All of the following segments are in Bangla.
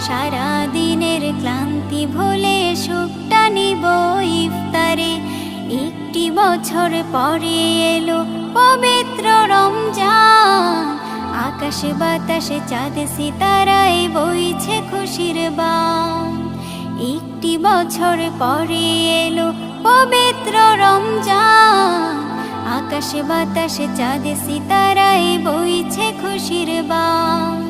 সারা দিনের ক্লান্তি ভুলে সুখটা নিব ইফতারে। একটি বছর পরে এলো পবিত্র রমজান। আকাশে বাতাসে চাঁদ সিতারায় বইছে খুশির বান। একটি বছর পরে এলো পবিত্র রমজান। আকাশে বাতাসে চাঁদ সিতারায় বইছে খুশির বান।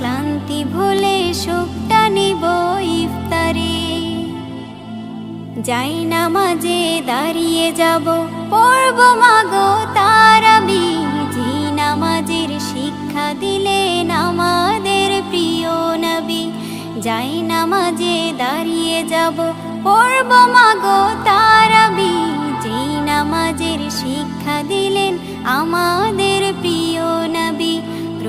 ক্লান্তি ভুলে সুখটা নিব ইফতারে। যাই নামাজে দাঁড়িয়ে যাব, পড়ব মাগো তারাবি যে নামাজের শিক্ষা দিলেন আমাদের প্রিয় নবী। যাই নামাজে দাঁড়িয়ে যাব, পড়ব মাগো তারাবি যে নামাজের শিক্ষা দিলেন আমাদের প্রিয় নবী।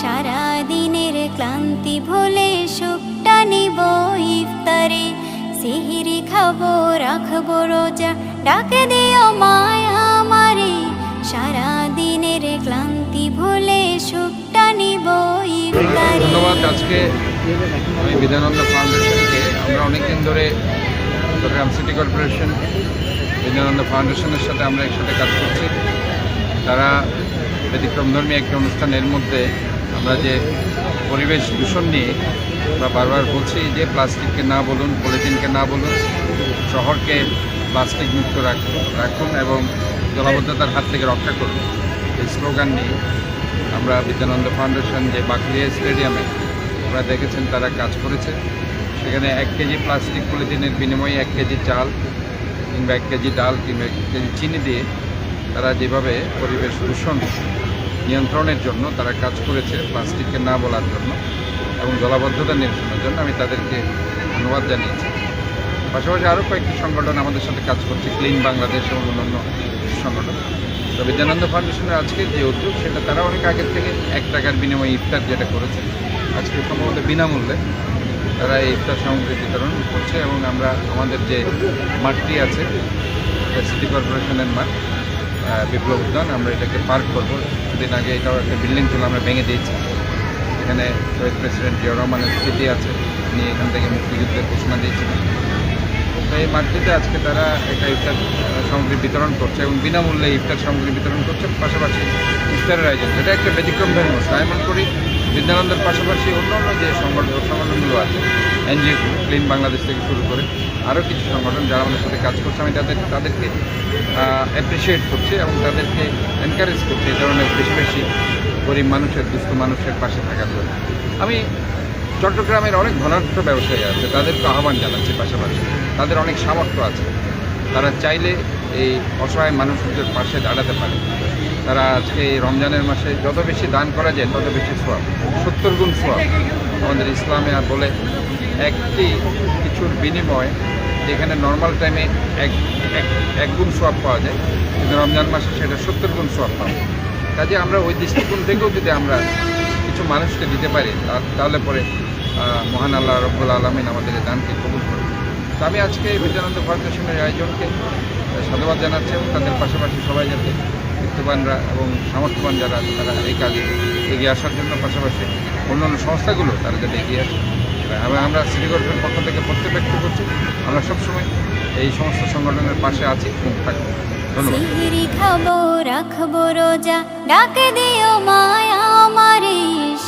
সারা দিনের ক্লান্তি ভুলে সুখটা নিব ইফতারে। সিহিরি খাব, রাখব রোজা, ডাকে দিও মায়া আমারে। সারা দিনের ক্লান্তি ভুলে সুখটা নিব ইফতারে। ধন্যবাদ, আজকে আমি বিধানন্দ ফাউন্ডেশনকে। আমরা অনেকদিন ধরে চট্টগ্রাম সিটি কর্পোরেশন, বিধানন্দ ফাউন্ডেশনের সাথে আমরা একসাথে কাজ করছি। তারা ব্যতিক্রমধর্মী একটি অনুষ্ঠানের মধ্যে আমরা যে পরিবেশ দূষণ নিয়ে আমরা বারবার বলছি যে প্লাস্টিককে না বলুন, পলিথিনকে না বলুন, শহরকে প্লাস্টিক মুক্ত রাখুন রাখুন এবং জলাবদ্ধতার হাত থেকে রক্ষা করুন। এই স্লোগান নিয়ে আমরা বিদ্যানন্দ ফাউন্ডেশন যে বাকলিয়া স্টেডিয়ামে আপনারা দেখেছেন তারা কাজ করেছে। সেখানে এক কেজি প্লাস্টিক পলিথিনের বিনিময়ে এক কেজি চাল কিংবা এক কেজি ডাল কিংবা এক কেজি চিনি দিয়ে তারা যেভাবে পরিবেশ দূষণ নিয়ন্ত্রণের জন্য, তারা কাজ করেছে প্লাস্টিককে না বলার জন্য এবং জলাবদ্ধতা নিয়ন্ত্রণের জন্য আমি তাদেরকে ধন্যবাদ জানিয়েছি। পাশাপাশি আরও কয়েকটি সংগঠন আমাদের সাথে কাজ করছে, ক্লিন বাংলাদেশ এবং অন্যান্য সংগঠন। তো বিদ্যানন্দ ফাউন্ডেশনের আজকের যে উদ্যোগ, সেটা তারা অনেক আগের থেকে এক টাকার বিনিময়ে ইফতার যেটা করেছে, আজকে সম্ভবত বিনামূল্যে তারা এই ইফতার সামগ্রী বিতরণ করছে এবং আমরা আমাদের যে মাঠটি আছে সিটি কর্পোরেশনের মাঠ বিপ্লব উদ্যান, আমরা এটাকে পার্ক করব। কিছুদিন আগে এটাও একটা বিল্ডিং ছিল, আমরা ভেঙে দিয়েছি। এখানে শহীদ প্রেসিডেন্ট জিয়া রহমানের স্মৃতি আছে। তিনি এখান থেকে মুক্তিযুদ্ধের ঘোষণা দিয়েছিলেন। তো এই মাঠটিতে আজকে তারা একটা ইফতার সামগ্রী বিতরণ করছে এবং বিনামূল্যে ইফতার সামগ্রী বিতরণ করছে। পাশাপাশি ইফতারের আয়োজন। এটা একটা ব্যতিক্রম ধর্ম। আমি মনে করি, বিদ্যানন্দের পাশাপাশি অন্য অন্য যে সংগঠন, সংগঠনগুলো আছে, এনজিও ক্লিন বাংলাদেশ থেকে শুরু করে আরও কিছু সংগঠন যারা আমাদের সাথে কাজ করছে, আমি তাদের তাদেরকে অ্যাপ্রিসিয়েট করছি এবং তাদেরকে এনকারেজ করছি এই ধরনের বেশি বেশি গরিব মানুষের, দুস্থ মানুষের পাশে থাকার জন্য। আমি চট্টগ্রামের অনেক ধনাঢ্য ব্যবসায়ী আছে, তাদেরকে আহ্বান জানাচ্ছি পাশাপাশি। তাদের অনেক সামর্থ্য আছে। তারা চাইলে এই অসহায় মানুষদের পাশে দাঁড়াতে পারে। তারা আজকে এই রমজানের মাসে যত বেশি দান করা যায়, তত বেশি সোয়াব। সত্তর গুণ সোয়াব আমাদের ইসলামে আর বলে একটি কিছুর বিনিময়ে যেখানে নর্মাল টাইমে এক, এক- গুণ সোয়াব পাওয়া যায়, কিন্তু রমজান মাসে সেটা সত্তর গুণ সোয়াব পাওয়া যায়। কাজে আমরা ওই দৃষ্টিকোণ থেকেও যদি আমরা কিছু মানুষকে দিতে পারি তাহলে পরে মহান আল্লাহ রব্বুল আলমিন আমাদের দানকে কবুল করবে তো আমি আজকে বিদ্যানন্দ ফাউন্ডেশনের আয়োজনকে সাধুবাদ জানাচ্ছি এবং তাদের পাশাপাশি সবাই যাতে বিত্তবানরা এবং সামর্থ্যবান যারা তারা এই কাজে এগিয়ে আসার জন্য পাশাপাশি অন্যান্য সংস্থাগুলো তারা যাতে এগিয়ে আসে। এবং আমরা সিটি কর্পোরেশনের পক্ষ থেকে প্রত্যেক ব্যক্ত করছি, আমরা সবসময় এই সমস্ত সংগঠনের পাশে আছি এবং থাকব। খাব, রাখব রোজা, ডাকে দিও মায়া আমারে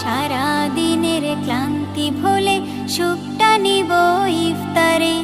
সারা দিনের ক্লান্তি ভুলে সুখটা নিব ইফতারে।